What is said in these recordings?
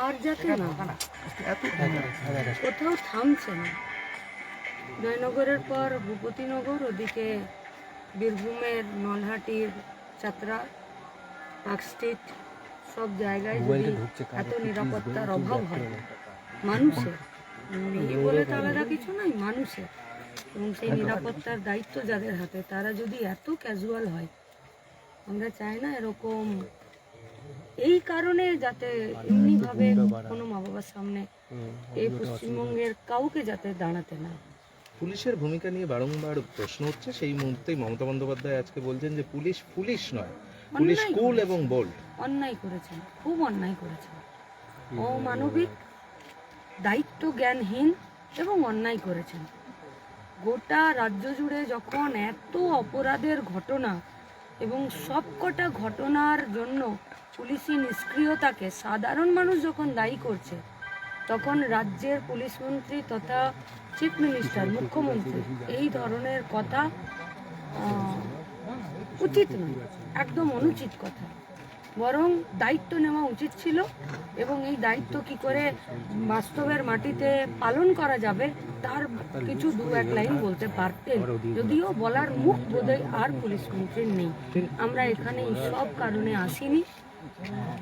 আর যাতে না কোথাও থামছে না। জয়নগরের পর ভূপতিনগর ওদিকে বীরভূমের নলহাটির চাতরা পার্ক স্ট্রিট সব জায়গায় যদি এত নিরাপত্তার অভাব হয়? মানুষের। মেয়ে বলে তো আলাদা কিছু নাই মানুষের। এবং সেই নিরাপত্তার দায়িত্ব যাদের হাতে তারা যদি এত ক্যাজুয়াল হয় আমরা চাই না এরকম এই কারণে যাতে এমনিভাবে কোনো মা বাবার সামনে এই পশ্চিমবঙ্গের কাউকে যাতে দাঁড়াতে না পুলিশের ভূমিকা নিয়ে বারংবার প্রশ্ন হচ্ছে। সেই মুহূর্তেই মমতা বন্দ্যোপাধ্যায় আজকে বলছেন যে পুলিশ পুলিশ নয় পুলিশ কুল এবং বোল্ড। অন্যায় করেছেন খুব অন্যায় করেছেন অমানবিক দায়িত্ব জ্ঞানহীন এবং অন্যায় করেছেন। গোটা রাজ্য জুড়ে যখন এত অপরাধের ঘটনা এবং সবকটা ঘটনার জন্য পুলিশি নিষ্ক্রিয়তাকে সাধারণ মানুষ যখন দায়ী করছে, তখন রাজ্যের পুলিশ মন্ত্রী তথা চিফ মিনিস্টার, মুখ্যমন্ত্রী এই ধরনের কথা উচিত নয়, একদম অনুচিত কথা। বরং দায়িত্ব নেওয়া উচিত ছিল এবং এই দায়িত্ব কি করে বাস্তবের মাটিতে পালন করা যাবে তার কিছু দু এক লাইন বলতে পারতেন। যদিও বলার মুখ বোধহয় আর পুলিশ মন্ত্রীর নেই। আমরা এখানে সব কারণে আসিনি।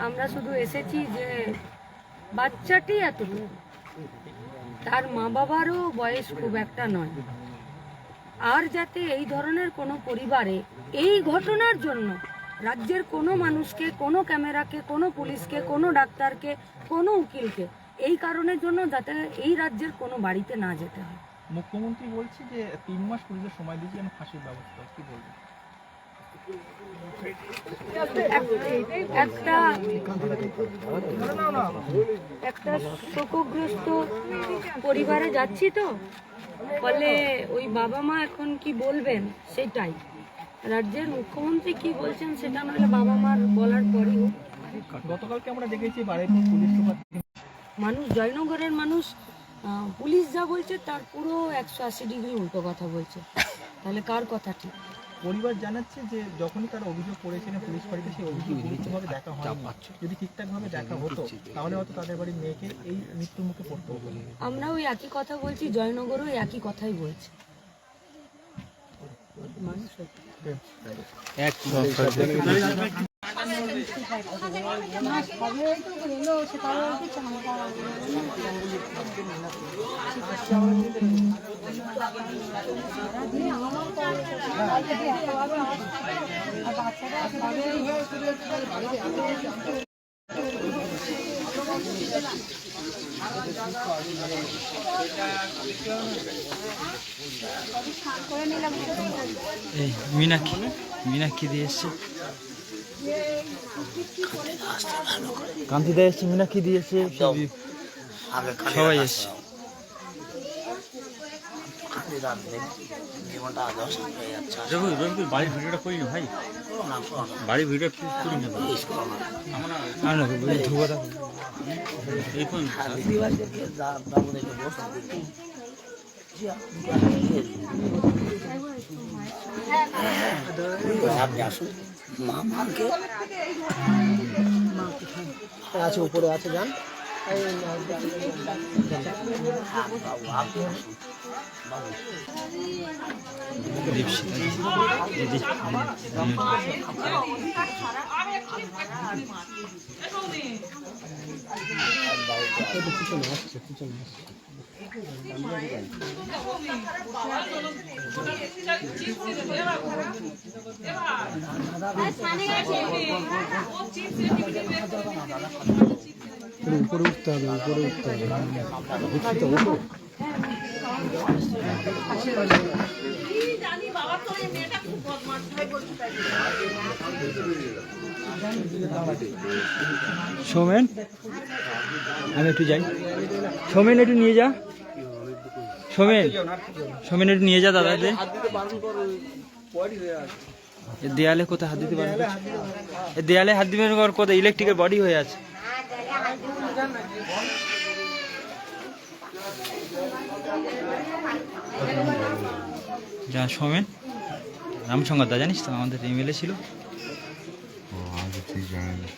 আমরা শুধু এসেছি যে বাচ্চাটি এতটুকু। তার মা বাবারও বয়স খুব একটা নয়। আর যাতে এই ধরনের কোনো পরিবারে এই ঘটনার জন্য রাজ্যের কোনো মানুষকে কোনো ক্যামেরাকে কোনো পুলিশকে কোনো ডাক্তারকে কোনো উকিলকে এই কারণের জন্য যাতে এই রাজ্যের কোনো বাড়িতে না যেতে হয়। মুখ্যমন্ত্রী বলছে যে তিন মাস পুলিশের সময় দিয়েছি যেন ফাঁসির ব্যবস্থা কি বলবেন? একটা একটা শোকগ্রস্ত পরিবারে যাচ্ছি তো ফলে ওই বাবা মা এখন কি বলবেন? সেটাই। রাজ্যের মুখ্যমন্ত্রী কি বলছেন সেটা নাহলে বাবা মার বলার পরই হোক গতকালকে আমরা দেখেছি বারুইপুর পুলিশ সুপার মানুষ জয়নগরের মানুষ পুলিশ যা বলছে তার পুরো একশো আশি ডিগ্রি উল্টো কথা বলছে। তাহলে কার কথা ঠিক? পরিবার জানাচ্ছে যে যখনই তারা অভিযোগ করেছেন পুলিশ বাড়িতে সেই অভিযোগ গুরুত্বভাবে দেখা হয় যদি ঠিকঠাকভাবে দেখা হতো তাহলে হয়তো তাদের বাড়ির মেয়েকে এই মৃত্যুর মুখে পড়তে হতো। আমরা ওই একই কথা বলছি জয়নগরও ওই একই কথাই বলছে। মানুষ হচ্ছে। এই মিনাক্ষী মিনাক্ষী দিয়ে এসছে। দিয়ে এসছে মিনাক্ষী দিয়ে এসছে সবই সবাই এসছে রবি রবি বাড়ির ভিডিওটা করি না ভাই বাড়ির ভিডিও করি না না না ধুবো এই ফোন আছে উপরে আছে যান দিদি উপরে উঠতে হবে উপরে উঠতে হবে। উপরে সৌমেন? আমি একটু যাই। সৌমেন, একটু নিয়ে যা। সৌমেন সৌমেন, একটু নিয়ে যা এ দেয়ালে কোথায় হাত দিতে পারবে? দেয়ালে হাত দিবেন কোথায়? ইলেকট্রিকের বডি হয়ে আছে। যা সোমেন? রামসঙ্গর দা জানিস তো আমাদের এমএলএ ছিল। আগে ঠিক জানি